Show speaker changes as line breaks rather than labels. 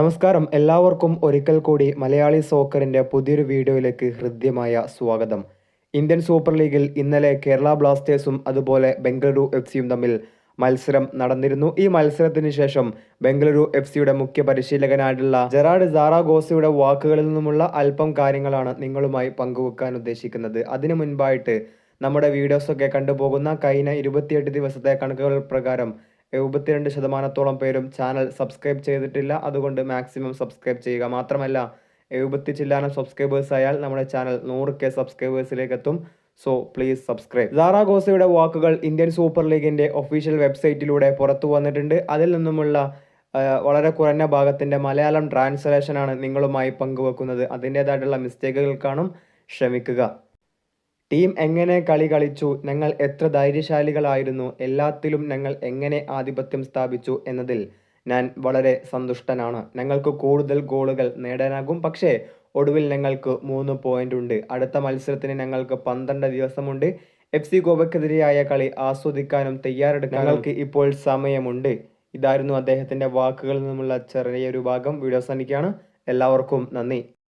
നമസ്കാരം. എല്ലാവർക്കും ഒരിക്കൽ കൂടി മലയാളി സോക്കറിന്റെ പുതിയൊരു വീഡിയോയിലേക്ക് ഹൃദ്യമായ സ്വാഗതം. ഇന്ത്യൻ സൂപ്പർ ലീഗിൽ ഇന്നലെ കേരള ബ്ലാസ്റ്റേഴ്സും അതുപോലെ ബംഗളൂരു എഫ് സിയും തമ്മിൽ മത്സരം നടന്നിരുന്നു. ഈ മത്സരത്തിന് ശേഷം ബംഗളൂരു എഫ് സിയുടെ മുഖ്യ പരിശീലകനായിട്ടുള്ള ജെറാഡ് സാറാഗോസയുടെ വാക്കുകളിൽ നിന്നുമുള്ള അല്പം കാര്യങ്ങളാണ് നിങ്ങളുമായി പങ്കുവെക്കാൻ ഉദ്ദേശിക്കുന്നത്. അതിനു മുൻപായിട്ട് നമ്മുടെ വീഡിയോസൊക്കെ കണ്ടുപോകുന്ന കഴിഞ്ഞ ഇരുപത്തിയെട്ട് ദിവസത്തെ കണക്കുകൾ പ്രകാരം എഴുപത്തിരണ്ട് ശതമാനത്തോളം പേരും ചാനൽ സബ്സ്ക്രൈബ് ചെയ്തിട്ടില്ല. അതുകൊണ്ട് മാക്സിമം സബ്സ്ക്രൈബ് ചെയ്യുക മാത്രമല്ല എഴുപത്തി ചില്ലാനം സബ്സ്ക്രൈബേഴ്സ് ആയാൽ നമ്മുടെ ചാനൽ നൂറ് കെ സബ്സ്ക്രൈബേഴ്സിലേക്ക് എത്തും സോ പ്ലീസ് സബ്സ്ക്രൈബ് സാറാഗോസയുടെ വാക്കുകൾ ഇന്ത്യൻ സൂപ്പർ ലീഗിന്റെ ഒഫീഷ്യൽ വെബ്സൈറ്റിലൂടെ പുറത്തു വന്നിട്ടുണ്ട്. അതിൽ നിന്നുമുള്ള വളരെ കുറഞ്ഞ ഭാഗത്തിന്റെ മലയാളം ട്രാൻസ്ലേഷനാണ് നിങ്ങളുമായി പങ്കുവെക്കുന്നത്. അതിന്റേതായിട്ടുള്ള മിസ്റ്റേക്കുകൾ കാണും. ക്ഷമിക്കുക. ടീം എങ്ങനെ കളി കളിച്ചു ഞങ്ങൾ എത്ര ധൈര്യശാലികളായിരുന്നു എല്ലാത്തിലും ഞങ്ങൾ എങ്ങനെ ആധിപത്യം സ്ഥാപിച്ചു എന്നതിൽ ഞാൻ വളരെ സന്തുഷ്ടനാണ്. ഞങ്ങൾക്ക് കൂടുതൽ ഗോളുകൾ നേടാനാകും പക്ഷേ ഒടുവിൽ ഞങ്ങൾക്ക് മൂന്ന് പോയിന്റ് ഉണ്ട്. അടുത്ത മത്സരത്തിന് ഞങ്ങൾക്ക് പന്ത്രണ്ട് ദിവസമുണ്ട്. എഫ് സി ഗോവക്കെതിരെയായ കളി ആസ്വദിക്കാനും തയ്യാറെടുക്കാനും ഞങ്ങൾക്ക് ഇപ്പോൾ സമയമുണ്ട്. ഇതായിരുന്നു അദ്ദേഹത്തിന്റെ വാക്കുകളിൽ നിന്നുമുള്ള ചെറിയൊരു ഭാഗം. വീഡിയോ അവസാനിക്കുകയാണ്. എല്ലാവർക്കും നന്ദി.